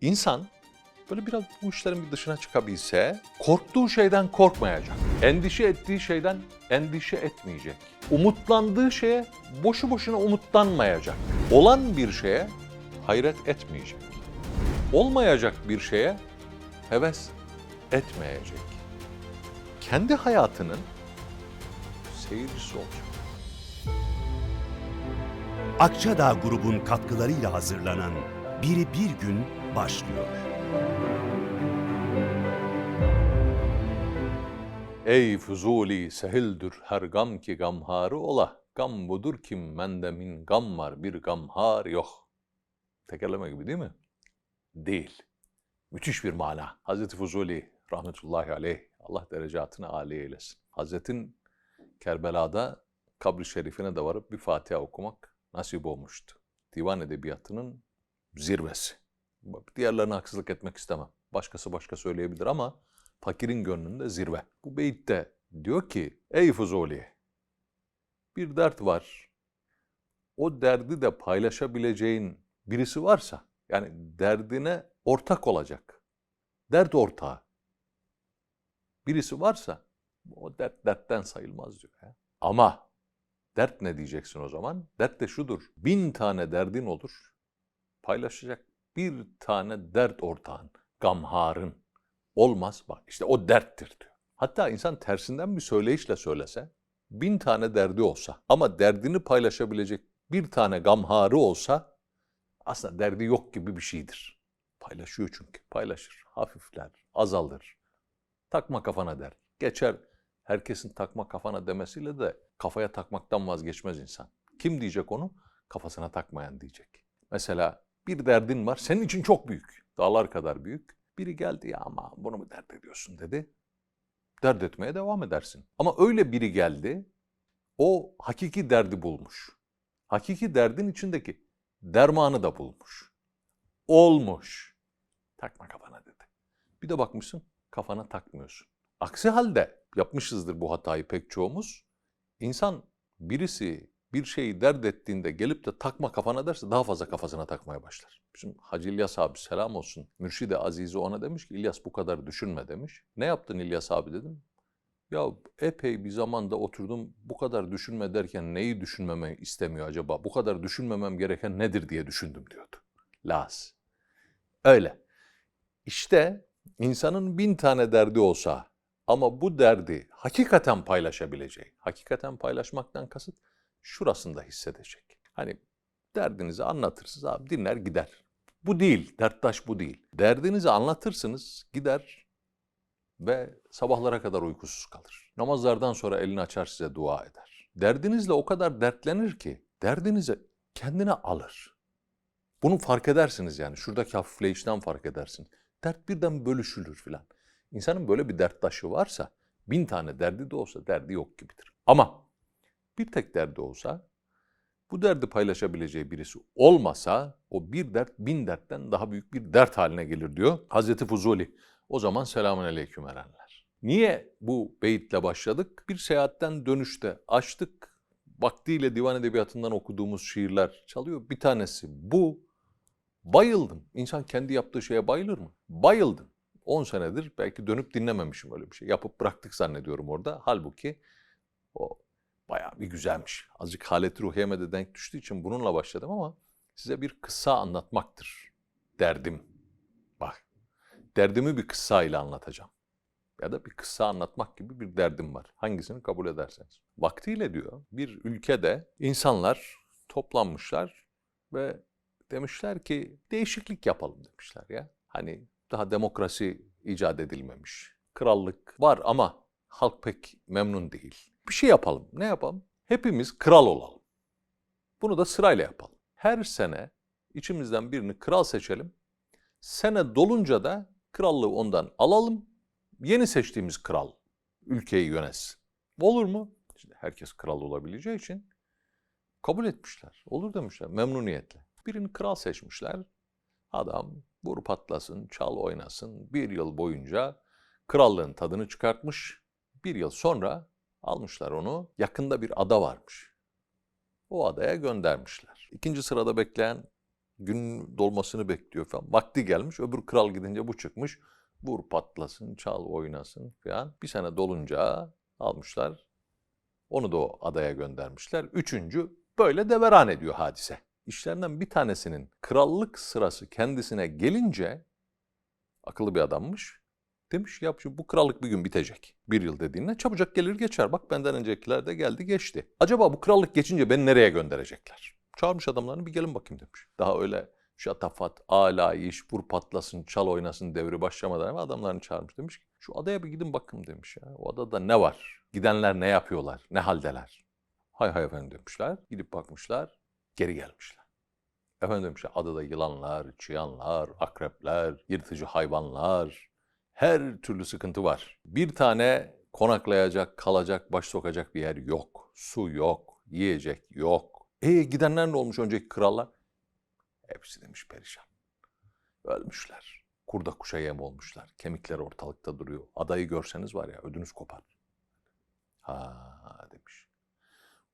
İnsan böyle biraz bu işlerin bir dışına çıkabilse korktuğu şeyden korkmayacak. Endişe ettiği şeyden endişe etmeyecek. Umutlandığı şeye boşu boşuna umutlanmayacak. Olan bir şeye hayret etmeyecek. Olmayacak bir şeye heves etmeyecek. Kendi hayatının seyircisi olacak. Akçadağ grubun katkılarıyla hazırlanan Biri Bir Gün başlıyor. Ey Fuzuli sehildir her gam ki gamharı ola. Gam budur kim mende min gam var bir gamhar yok. Tekerleme gibi değil mi? Değil. Müthiş bir mana. Hazreti Fuzuli rahmetullahi aleyh Allah derecatını âli eylesin. Hazretin Kerbela'da kabri şerifine de varıp bir Fatiha okumak nasip olmuştu. Divan edebiyatının zirvesi. Diğerlerine haksızlık etmek istemem. Başkası başka söyleyebilir ama fakirin gönlünde zirve. Bu beyitte diyor ki ey Fuzuli bir dert var. O derdi de paylaşabileceğin birisi varsa yani derdine ortak olacak. Dert ortağı. Birisi varsa o dert dertten sayılmaz diyor. ya. Ama dert ne diyeceksin o zaman? Dert de şudur. Bin tane derdin olur. Paylaşacak bir tane dert ortağın, gamharın olmaz. Bak işte o derttir diyor. Hatta insan tersinden bir söyleyişle söylese, bin tane derdi olsa ama derdini paylaşabilecek bir tane gamharı olsa aslında derdi yok gibi bir şeydir. Paylaşıyor çünkü. Paylaşır, hafifler, azalır. Takma kafana der. Geçer. Herkesin takma kafana demesiyle de kafaya takmaktan vazgeçmez insan. Kim diyecek onu? Kafasına takmayan diyecek. Mesela bir derdin var, senin için çok büyük. Dağlar kadar büyük. Biri geldi ya ama bunu mu dert ediyorsun dedi. Dert etmeye devam edersin. Ama öyle biri geldi, o hakiki derdi bulmuş. Hakiki derdin içindeki dermanı da bulmuş. Olmuş. Takma kafana dedi. Bir de bakmışsın kafana takmıyorsun. Aksi halde yapmışızdır bu hatayı pek çoğumuz. İnsan birisi bir şeyi dert ettiğinde gelip de takma kafana derse daha fazla kafasına takmaya başlar. Bizim Hacı İlyas abi selam olsun. Mürşid-i Azizi ona demiş ki İlyas bu kadar düşünme demiş. Ne yaptın İlyas abi dedim. Ya epey bir zamanda oturdum bu kadar düşünme derken neyi düşünmemi istemiyor acaba? Bu kadar düşünmemem gereken nedir diye düşündüm diyordu. Laz. Öyle. İşte insanın bin tane derdi olsa ama bu derdi hakikaten paylaşabileceği, hakikaten paylaşmaktan kasıt şurasında hissedecek. Hani derdinizi anlatırsınız abi dinler gider. Bu değil, derttaş bu değil. Derdinizi anlatırsınız gider ve sabahlara kadar uykusuz kalır. Namazlardan sonra elini açar size dua eder. Derdinizle o kadar dertlenir ki derdinizi kendine alır. Bunu fark edersiniz yani. Şuradaki hafifleyişten fark edersin. Dert birden bölüşülür filan. İnsanın böyle bir derttaşı varsa bin tane derdi de olsa derdi yok gibidir. Ama bir tek derdi olsa bu derdi paylaşabileceği birisi olmasa o bir dert bin dertten daha büyük bir dert haline gelir diyor Hazreti Fuzuli. O zaman selamun aleyküm erenler. Niye bu beyitle başladık? Bir seyahatten dönüşte açtık. Vaktiyle divan edebiyatından okuduğumuz şiirler çalıyor. Bir tanesi bu. Bayıldım. İnsan kendi yaptığı şeye bayılır mı? Bayıldım. 10 senedir belki dönüp dinlememişim öyle bir şey. Yapıp bıraktık zannediyorum orada. Halbuki o bayağı bir güzelmiş. Azıcık haleti ruhiyeme de denk düştüğü için bununla başladım ama size bir kıssa anlatmaktır derdim. Bak, derdimi bir kıssa ile anlatacağım. Ya da bir kıssa anlatmak gibi bir derdim var. Hangisini kabul ederseniz. Vaktiyle diyor bir ülkede insanlar toplanmışlar ve demişler ki değişiklik yapalım demişler ya. Hani daha demokrasi icat edilmemiş. Krallık var ama halk pek memnun değil. Bir şey yapalım. Ne yapalım? Hepimiz kral olalım. Bunu da sırayla yapalım. Her sene içimizden birini kral seçelim. Sene dolunca da krallığı ondan alalım. Yeni seçtiğimiz kral ülkeyi yönetsin. Olur mu? Şimdi herkes kral olabileceği için kabul etmişler. Olur demişler memnuniyetle. Birini kral seçmişler. Adam vur patlasın, çal oynasın. Bir yıl boyunca krallığın tadını çıkartmış. Bir yıl sonra almışlar onu. Yakında bir ada varmış. O adaya göndermişler. İkinci sırada bekleyen Gün dolmasını bekliyor falan. Vakti gelmiş. Öbür kral gidince bu çıkmış. Vur patlasın, çal oynasın falan. Bir sene dolunca almışlar. Onu da o adaya göndermişler. Üçüncü böyle deveran ediyor hadise. İşlerinden bir tanesinin krallık sırası kendisine gelince akıllı bir adammış. Demiş ya şu bu krallık bir gün bitecek. Bir yıl dediğinde çabucak gelir geçer. Bak benden öncekiler de geldi geçti. Acaba bu krallık geçince beni nereye gönderecekler? Çağırmış adamlarını bir gelin bakayım demiş. Daha öyle şatafat, alayiş, vur patlasın, çal oynasın devri başlamadan ama adamlarını çağırmış. Demiş ki şu adaya bir gidin bakın demiş ya. O adada ne var? Gidenler ne yapıyorlar? Ne haldeler? Hay hay efendim demişler. Gidip bakmışlar. Geri gelmişler. Efendim demişler adada yılanlar, çıyanlar, akrepler, yırtıcı hayvanlar, her türlü sıkıntı var. Bir tane konaklayacak, kalacak, baş sokacak bir yer yok. Su yok, yiyecek yok. E gidenler ne olmuş önceki krallar? Hepsi demiş perişan. Ölmüşler. Kurda kuşa yem olmuşlar. Kemikler ortalıkta duruyor. Adayı görseniz var ya ödünüz kopar. Ha demiş.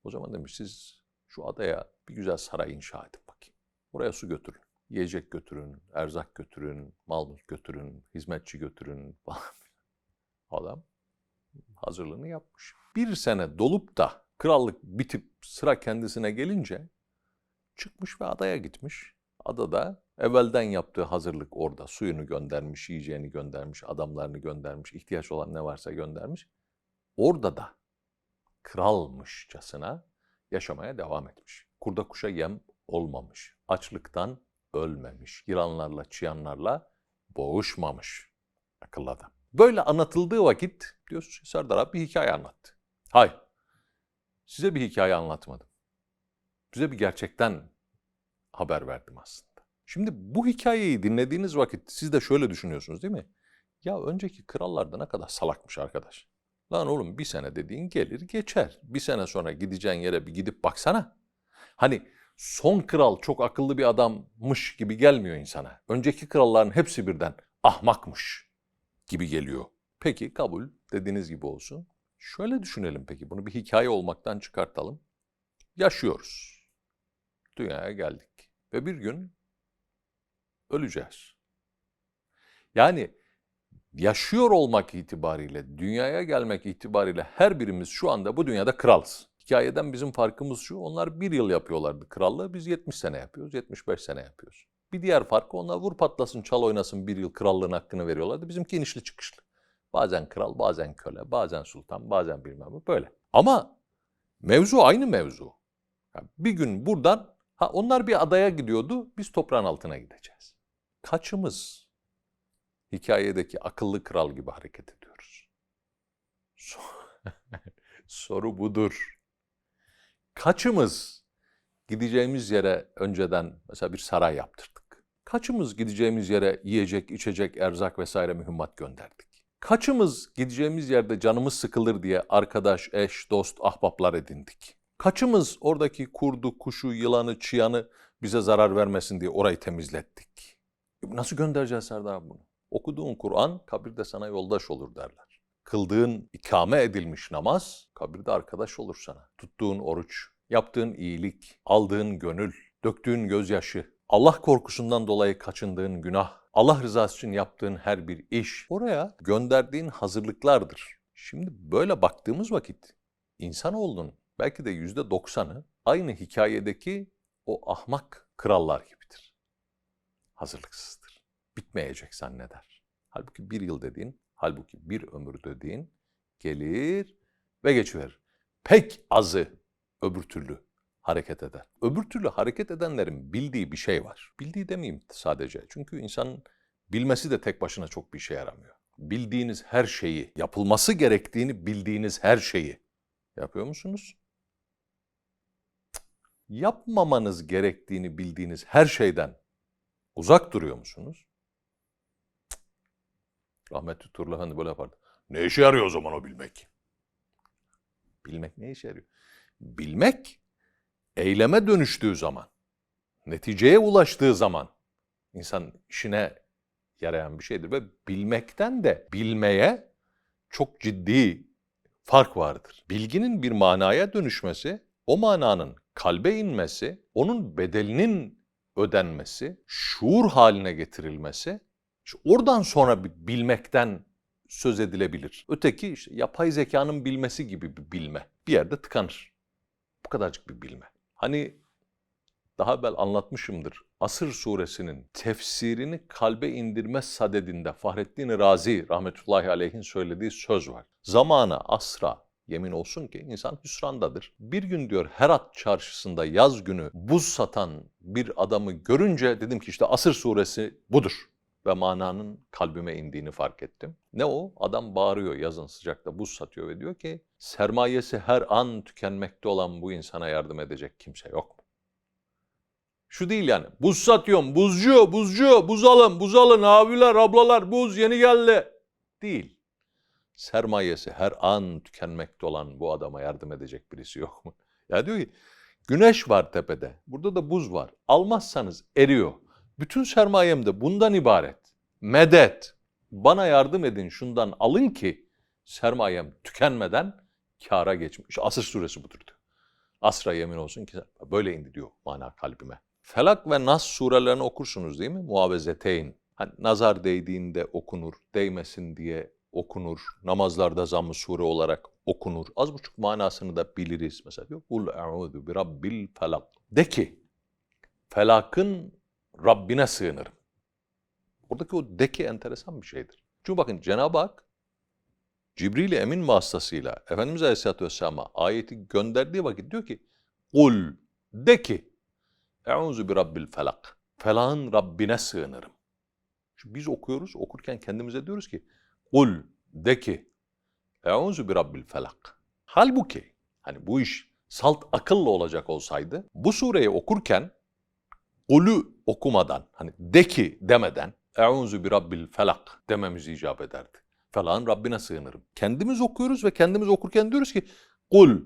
O zaman demiş siz şu adaya bir güzel saray inşa edin bakayım. Oraya su götürün. Yiyecek götürün, erzak götürün, mal mülk götürün, hizmetçi götürün falan. Adam hazırlığını yapmış. Bir sene dolup da krallık bitip sıra kendisine gelince çıkmış ve adaya gitmiş. Adada evvelden yaptığı hazırlık orada. Suyunu göndermiş, yiyeceğini göndermiş, adamlarını göndermiş, ihtiyaç olan ne varsa göndermiş. Orada da kralmışçasına yaşamaya devam etmiş. Kurda kuşa yem olmamış. Açlıktan ölmemiş. Yılanlarla, çıyanlarla boğuşmamış. Akıllı adam. Böyle anlatıldığı vakit diyor Serdar abi bir hikaye anlattı. Hayır. Size bir hikaye anlatmadım. Size bir gerçekten haber verdim aslında. Şimdi bu hikayeyi dinlediğiniz vakit siz de şöyle düşünüyorsunuz değil mi? Ya önceki krallar da ne kadar salakmış arkadaş. Lan oğlum bir sene dediğin gelir geçer. Bir sene sonra gideceğin yere bir gidip baksana. Hani son kral çok akıllı bir adammış gibi gelmiyor insana. Önceki kralların hepsi birden ahmakmış gibi geliyor. Peki kabul dediğiniz gibi olsun. Şöyle düşünelim peki bunu bir hikaye olmaktan çıkartalım. Yaşıyoruz. Dünyaya geldik ve bir gün öleceğiz. Yani yaşıyor olmak itibariyle, dünyaya gelmek itibariyle her birimiz şu anda bu dünyada kralız. Hikayeden bizim farkımız şu, onlar bir yıl yapıyorlardı krallığı, biz 70 sene yapıyoruz, 75 sene yapıyoruz. Bir diğer farkı onlar vur patlasın, çal oynasın bir yıl krallığın hakkını veriyorlardı. Bizimki inişli çıkışlı. Bazen kral, bazen köle, bazen sultan, bazen bilmem ne böyle. Ama mevzu aynı mevzu. Yani bir gün buradan, ha onlar bir adaya gidiyordu, biz toprağın altına gideceğiz. Kaçımız hikayedeki akıllı kral gibi hareket ediyoruz? So- Soru budur. Kaçımız gideceğimiz yere önceden mesela bir saray yaptırdık? Kaçımız gideceğimiz yere yiyecek, içecek, erzak vesaire mühimmat gönderdik? Kaçımız gideceğimiz yerde canımız sıkılır diye arkadaş, eş, dost, ahbaplar edindik? Kaçımız oradaki kurdu, kuşu, yılanı, çıyanı bize zarar vermesin diye orayı temizlettik? Nasıl göndereceğiz Serdar bunu? Okuduğun Kur'an kabirde sana yoldaş olur derler. Kıldığın ikame edilmiş namaz kabirde arkadaş olur sana. Tuttuğun oruç, yaptığın iyilik, aldığın gönül, döktüğün gözyaşı, Allah korkusundan dolayı kaçındığın günah, Allah rızası için yaptığın her bir iş oraya gönderdiğin hazırlıklardır. Şimdi böyle baktığımız vakit insanoğlunun belki de yüzde doksanı aynı hikayedeki o ahmak krallar gibidir. Hazırlıksızdır. Bitmeyecek zanneder. Halbuki bir yıl dediğin, halbuki bir ömür dediğin gelir ve geçiverir. Pek azı öbür türlü hareket eder. Öbür türlü hareket edenlerin bildiği bir şey var. Bildiği demeyeyim sadece. Çünkü insanın bilmesi de tek başına çok bir işe yaramıyor. Bildiğiniz her şeyi, yapılması gerektiğini bildiğiniz her şeyi yapıyor musunuz? Yapmamanız gerektiğini bildiğiniz her şeyden uzak duruyor musunuz? Rahmetli Turla Efendi böyle yapardı. Ne işe yarıyor o zaman o bilmek? Bilmek ne işe yarıyor? Bilmek eyleme dönüştüğü zaman, neticeye ulaştığı zaman insan işine yarayan bir şeydir ve bilmekten de bilmeye çok ciddi fark vardır. Bilginin bir manaya dönüşmesi, o mananın kalbe inmesi, onun bedelinin ödenmesi, şuur haline getirilmesi, işte oradan sonra bir bilmekten söz edilebilir. Öteki işte yapay zekanın bilmesi gibi bir bilme. Bir yerde tıkanır. Kadarcık bir bilme. Hani daha evvel anlatmışımdır. Asır suresinin tefsirini kalbe indirme sadedinde Fahrettin Razi rahmetullahi aleyhin söylediği söz var. Zamana asra yemin olsun ki insan hüsrandadır. Bir gün diyor Herat çarşısında yaz günü buz satan bir adamı görünce dedim ki işte Asır suresi budur. Ve mananın kalbime indiğini fark ettim. Ne o? Adam bağırıyor yazın sıcakta buz satıyor ve diyor ki sermayesi her an tükenmekte olan bu insana yardım edecek kimse yok mu? Şu değil yani. Buz satıyorum. Buzcu, buzcu, buz alın, buz alın. Abiler, ablalar, buz yeni geldi. Değil. Sermayesi her an tükenmekte olan bu adama yardım edecek birisi yok mu? Ya diyor ki güneş var tepede. Burada da buz var. Almazsanız eriyor. Bütün sermayem de bundan ibaret. Medet. Bana yardım edin şundan alın ki sermayem tükenmeden kâra geçmiş. Asır suresi budur diyor. Asra yemin olsun ki böyle indi diyor mana kalbime. Felak ve Nas surelerini okursunuz değil mi? Muavezeteyn. Hani nazar değdiğinde okunur, değmesin diye okunur. Namazlarda zamm-ı sure olarak okunur. Az buçuk manasını da biliriz. Mesela diyor, Kul e'udu bi rabbil felak. De ki, felakın Rabbine sığınırım. Oradaki o de ki enteresan bir şeydir. Çünkü bakın Cenab-ı Hak Cibril-i Emin vasıtasıyla Efendimiz Aleyhisselatü Vesselam'a ayeti gönderdiği vakit diyor ki Kul de ki Euzu bi rabbil felak. Felağın Rabbine sığınırım. Şimdi biz okuyoruz, okurken kendimize diyoruz ki Kul de ki Euzu bi rabbil felak. Halbuki hani bu iş salt akılla olacak olsaydı bu sureyi okurken Kul'ü okumadan hani de ki demeden Euzu bi rabbil felak dememiz icap ederdi. Felağın Rabbine sığınırım. Kendimiz okuyoruz ve kendimiz okurken diyoruz ki Kul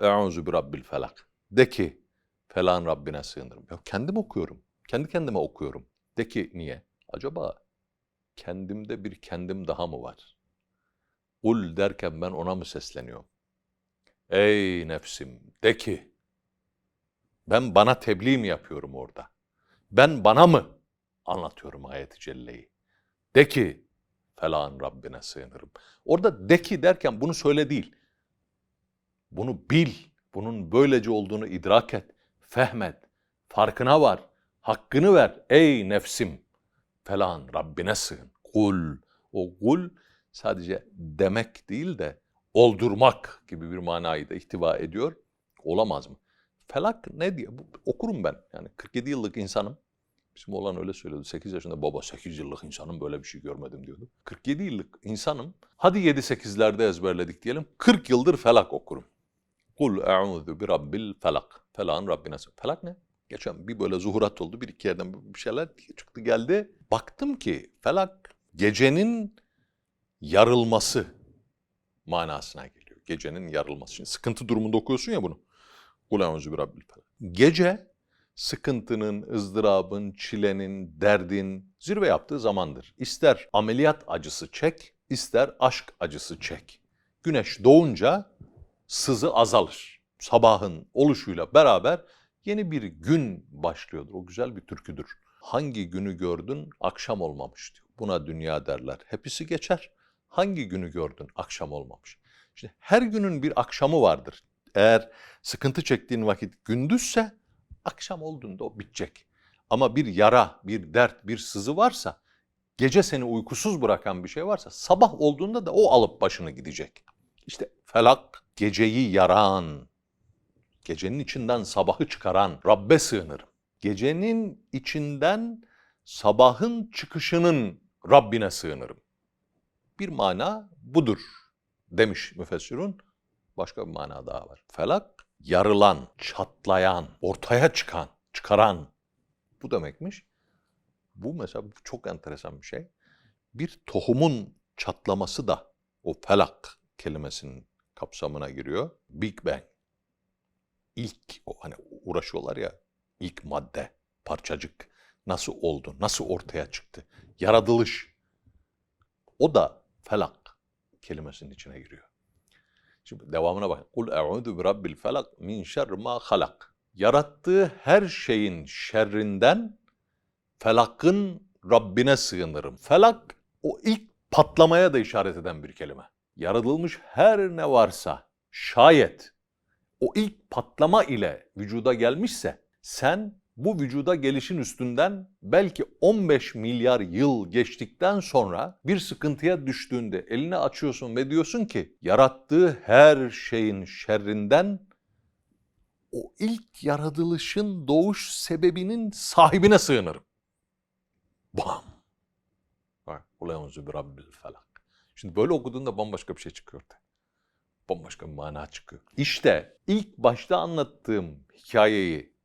Euzu bi rabbil felak. De ki felağın Rabbine sığınırım. Ya kendim okuyorum. Kendi kendime okuyorum. De ki niye? Acaba kendimde bir kendim daha mı var? Kul derken ben ona mı sesleniyorum? Ey nefsim de ki ben bana tebliğ mi yapıyorum orada? Ben bana mı anlatıyorum ayet-i celleyi? De ki felağın Rabbine sığınırım. Orada de ki derken bunu söyle değil. Bunu bil. Bunun böylece olduğunu idrak et. Fehmet. Farkına var. Hakkını ver. Ey nefsim. Felağın Rabbine sığın. Kul. O kul sadece demek değil de oldurmak gibi bir manayı da ihtiva ediyor. Olamaz mı? Felak ne diye? Bu- Okurum ben. Yani 47 yıllık insanım. Bizim olan öyle söylüyordu. 8 yaşında baba 8 yıllık insanım böyle bir şey görmedim diyordu. 47 yıllık insanım. Hadi 7-8'lerde ezberledik diyelim. 40 yıldır felak okurum. Kul e'udhu bi rabbil felak. Felakın Rabbine. Felak ne? Geçen bir böyle zuhurat oldu. Bir iki yerden bir şeyler çıktı geldi. Baktım ki felak gecenin yarılması manasına geliyor. Gecenin yarılması. Şimdi sıkıntı durumunda okuyorsun ya bunu. Kul e'udhu bi rabbil. Gece sıkıntının, ızdırabın, çilenin, derdin zirve yaptığı zamandır. İster ameliyat acısı çek, ister aşk acısı çek. Güneş doğunca sızı azalır. Sabahın oluşuyla beraber yeni bir gün başlıyordur. O güzel bir türküdür. Hangi günü gördün akşam olmamış diyor. Buna dünya derler. Hepsi geçer. Hangi günü gördün akşam olmamış. Şimdi her günün bir akşamı vardır. Eğer sıkıntı çektiğin vakit gündüzse akşam olduğunda o bitecek. Ama bir yara, bir dert, bir sızı varsa, gece seni uykusuz bırakan bir şey varsa sabah olduğunda da o alıp başını gidecek. İşte felak geceyi yaran, gecenin içinden sabahı çıkaran Rabbe sığınırım. Gecenin içinden sabahın çıkışının Rabbine sığınırım. Bir mana budur demiş müfessirun. Başka bir mana daha var. Felak yarılan, çatlayan, ortaya çıkan, çıkaran. Bu demekmiş. Bu mesela çok enteresan bir şey. Bir tohumun çatlaması da o felak kelimesinin kapsamına giriyor. Big Bang. İlk o hani uğraşıyorlar ya ilk madde, parçacık nasıl oldu, nasıl ortaya çıktı? Yaratılış. O da felak kelimesinin içine giriyor. Şimdi devamına bak. Kul e'udu bi rabbil felak min şerri ma halak. yarattığı her şeyin şerrinden felakın Rabbine sığınırım. Felak o ilk patlamaya da işaret eden bir kelime. Yaratılmış her ne varsa şayet o ilk patlama ile vücuda gelmişse sen bu vücuda gelişin üstünden belki 15 milyar yıl geçtikten sonra bir sıkıntıya düştüğünde elini açıyorsun ve diyorsun ki yarattığı her şeyin şerrinden o ilk yaratılışın doğuş sebebinin sahibine sığınırım. Bam. Uleunzu bir Rabbil felak. Şimdi böyle okuduğunda bambaşka bir şey çıkıyor. Bambaşka bir mana çıkıyor. İşte ilk başta anlattığım hikayeyi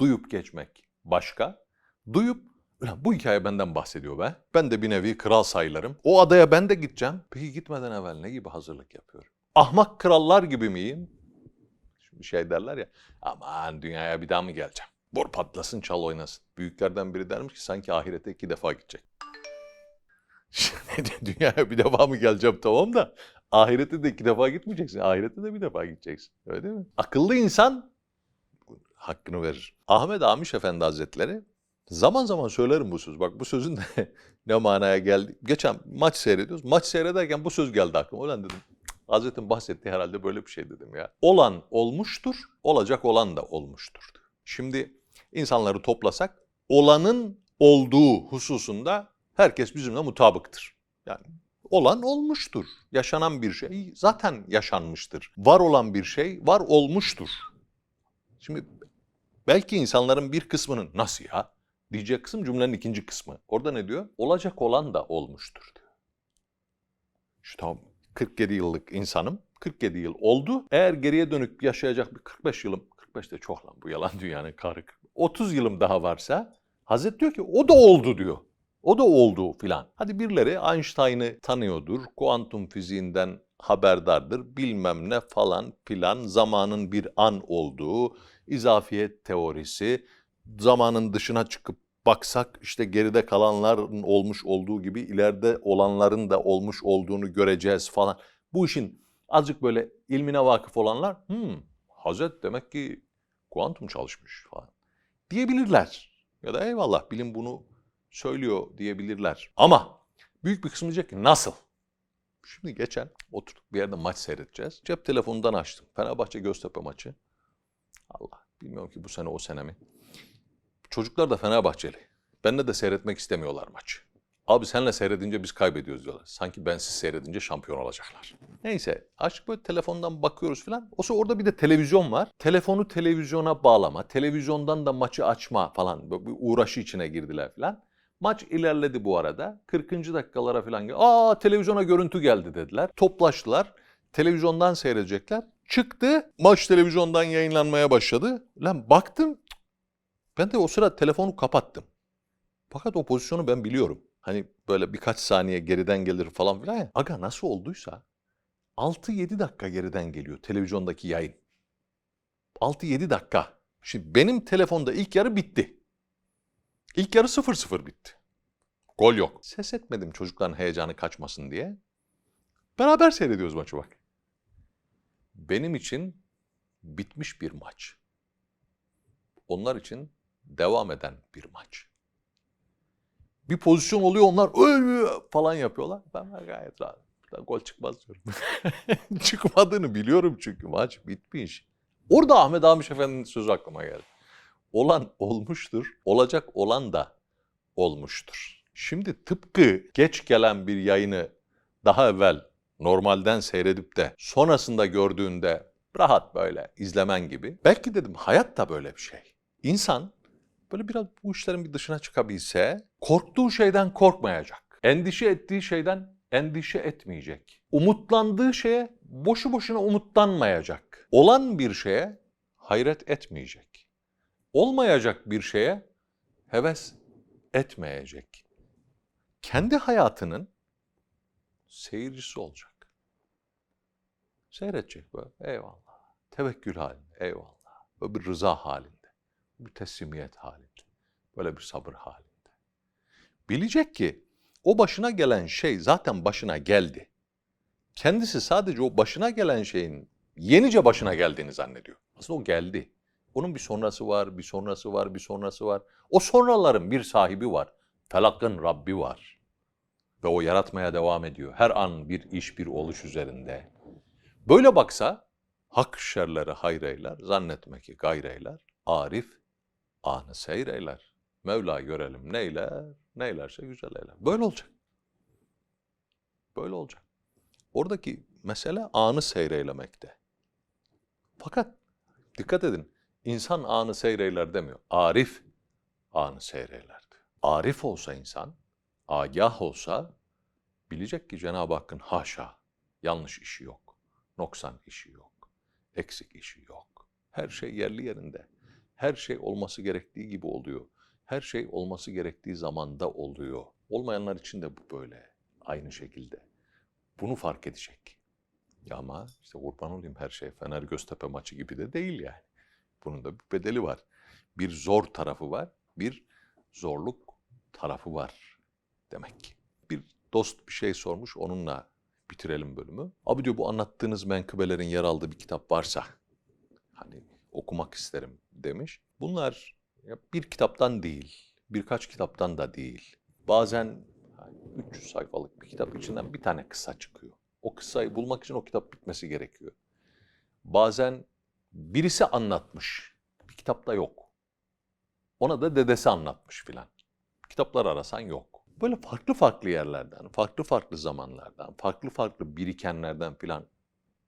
duyup geçmek başka. Duyup Ulan bu hikaye benden bahsediyor be. Ben de bir nevi kral sayılırım. O adaya ben de gideceğim. Peki gitmeden evvel ne gibi hazırlık yapıyorum? Ahmak krallar gibi miyim? Şimdi şey derler ya. Aman dünyaya bir daha mı geleceğim? Bor patlasın çal oynasın. Büyüklerden biri dermiş ki sanki ahirete iki defa gidecek. Dünyaya bir defa mı geleceğim tamam da ahirete de iki defa gitmeyeceksin. Ahirete de bir defa gideceksin. Öyle değil mi? Akıllı insan hakkını verir. Ahmet Amiş Efendi Hazretleri zaman zaman söylerim bu söz. Bak bu sözün de ne manaya geldi. Geçen maç seyrediyoruz. Maç seyrederken bu söz geldi aklıma. Ulan dedim "Cık, Hazretin bahsettiği herhalde böyle bir şey dedim ya. Olan olmuştur, olacak olan da olmuştur. Şimdi insanları toplasak olanın olduğu hususunda herkes bizimle mutabıktır. Yani olan olmuştur. Yaşanan bir şey zaten yaşanmıştır. Var olan bir şey var olmuştur. Şimdi belki insanların bir kısmının nasıl ya diyecek kısım cümlenin ikinci kısmı. Orada ne diyor? Olacak olan da olmuştur diyor. Şu tamam 47 yıllık insanım. 47 yıl oldu. Eğer geriye dönük yaşayacak bir 45 yılım, 45 de çok lan bu yalan dünyanın karı. 30 yılım daha varsa Hazret diyor ki o da oldu diyor. O da oldu filan. Hadi birileri Einstein'ı tanıyordur, kuantum fiziğinden haberdardır, bilmem ne falan filan, zamanın bir an olduğu, izafiyet teorisi, zamanın dışına çıkıp baksak işte geride kalanların olmuş olduğu gibi ileride olanların da olmuş olduğunu göreceğiz falan. Bu işin azıcık böyle ilmine vakıf olanlar, hmm, Hazret demek ki kuantum çalışmış falan diyebilirler. Ya da eyvallah bilim bunu söylüyor diyebilirler. Ama büyük bir kısmı diyecek ki nasıl? Şimdi geçen oturduk bir yerde maç seyredeceğiz. Cep telefonundan açtım. Fenerbahçe Göztepe maçı. Allah bilmiyorum ki bu sene o sene mi. Çocuklar da Fenerbahçeli. Benle de seyretmek istemiyorlar maçı. Abi senle seyredince biz kaybediyoruz diyorlar. Sanki bensiz seyredince şampiyon olacaklar. Neyse açık böyle telefondan bakıyoruz falan. O sırada orada bir de televizyon var. Telefonu televizyona bağlama, televizyondan da maçı açma falan. Böyle bir uğraşı içine girdiler falan. Maç ilerledi bu arada. 40. dakikalara falan gel. Aa televizyona görüntü geldi dediler. Toplaştılar. Televizyondan seyredecekler. Çıktı. Maç televizyondan yayınlanmaya başladı. Lan baktım. Ben de o sıra telefonu kapattım. Fakat o pozisyonu ben biliyorum. Hani böyle birkaç saniye geriden gelir falan filan ya. Aga nasıl olduysa 6-7 dakika geriden geliyor televizyondaki yayın. 6-7 dakika. Şimdi benim telefonda ilk yarı bitti. İlk yarı 0-0 bitti. Gol yok. Ses etmedim çocukların heyecanı kaçmasın diye. Beraber seyrediyoruz maçı bak. Benim için bitmiş bir maç. Onlar için devam eden bir maç. Bir pozisyon oluyor onlar ölmüyor falan yapıyorlar. Ben gayet rahat. Gol çıkmaz diyorum. Çıkmadığını biliyorum çünkü maç bitmiş. Orada Ahmet Amiş Efendi'nin sözü aklıma geldi. Olan olmuştur, olacak olan da olmuştur. Şimdi tıpkı geç gelen bir yayını daha evvel normalden seyredip de sonrasında gördüğünde rahat böyle izlemen gibi. Belki dedim hayat da böyle bir şey. İnsan böyle biraz bu işlerin bir dışına çıkabilse korktuğu şeyden korkmayacak. Endişe ettiği şeyden endişe etmeyecek. Umutlandığı şeye boşu boşuna umutlanmayacak. Olan bir şeye hayret etmeyecek. Olmayacak bir şeye heves etmeyecek. Kendi hayatının seyircisi olacak. Seyredecek böyle eyvallah. Tevekkül halinde eyvallah. Böyle bir rıza halinde. Bir teslimiyet halinde. Böyle bir sabır halinde. Bilecek ki o başına gelen şey zaten başına geldi. Kendisi sadece o başına gelen şeyin yenice başına geldiğini zannediyor. Aslında o geldi. Onun bir sonrası var, bir sonrası var, bir sonrası var. O sonraların bir sahibi var. Felakın Rabbi var. Ve o yaratmaya devam ediyor. Her an bir iş, bir oluş üzerinde. Böyle baksa hak şerleri hayreyler, zannetme ki gayreyler. Arif anı seyreyler. Mevla görelim neyler, neylerse güzel eyler. Böyle olacak. Böyle olacak. Oradaki mesele anı seyreylemekte. Fakat dikkat edin, insan anı seyreyler demiyor. Arif anı seyreyler diyor. Arif olsa insan, agah olsa bilecek ki Cenab-ı Hakk'ın haşa yanlış işi yok. Noksan işi yok. Eksik işi yok. Her şey yerli yerinde. Her şey olması gerektiği gibi oluyor. Her şey olması gerektiği zamanda oluyor. Olmayanlar için de bu böyle. Aynı şekilde. Bunu fark edecek. Ya ama işte kurban olayım her şey Fener Göztepe maçı gibi de değil yani. Bunun da bir bedeli var. Bir zor tarafı var, bir zorluk tarafı var demek ki. Bir dost bir şey sormuş, onunla bitirelim bölümü. Abi diyor bu anlattığınız menkıbelerin yer aldığı bir kitap varsa hani okumak isterim demiş. Bunlar bir kitaptan değil, birkaç kitaptan da değil. Bazen hani 300 sayfalık bir kitap içinden bir tane kısa çıkıyor. O kıssayı bulmak için o kitap bitmesi gerekiyor. Bazen birisi anlatmış, bir kitapta yok. Ona da dedesi anlatmış filan. Kitaplar arasan yok. Böyle farklı farklı yerlerden, farklı farklı zamanlardan, farklı farklı birikenlerden filan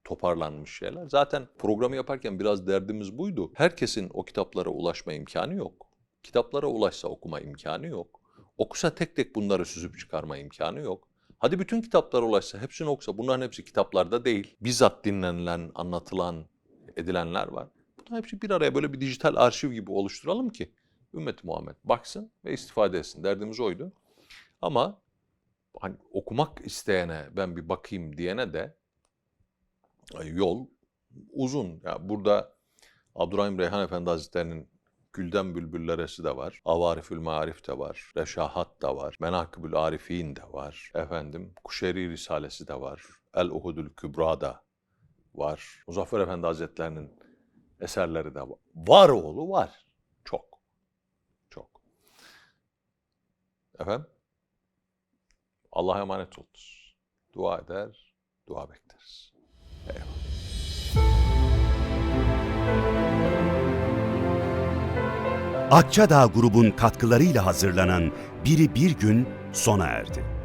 toparlanmış şeyler. Zaten programı yaparken biraz derdimiz buydu. Herkesin o kitaplara ulaşma imkanı yok. Kitaplara ulaşsa okuma imkanı yok. Okusa tek tek bunları süzüp çıkarma imkanı yok. Hadi bütün kitaplara ulaşsa, hepsini okusa, bunların hepsi kitaplarda değil. Bizzat dinlenilen, anlatılan, edilenler var. Bunların hepsi bir araya böyle bir dijital arşiv gibi oluşturalım ki Ümmet Muhammed baksın ve istifade etsin. Derdimiz oydu. Ama hani okumak isteyene ben bir bakayım diyene de yol uzun. Ya burada Abdurrahim Reyhan Efendi Hazretleri'nin Gülden Bülbülleresi de var. Avarifül Marif de var. Reşahat da var. Menakibül Arifin de var. Efendim Kuşeri Risalesi de var. El Uhudül Kübra da var. Muzaffer Efendi Hazretleri'nin eserleri de var. Var oğlu var. Çok. Çok. Efendim? Allah'a emanet olunuz. Dua eder, dua bekleriz. Eyvallah. Akçadağ grubun katkılarıyla hazırlanan Biri Bir Gün sona erdi.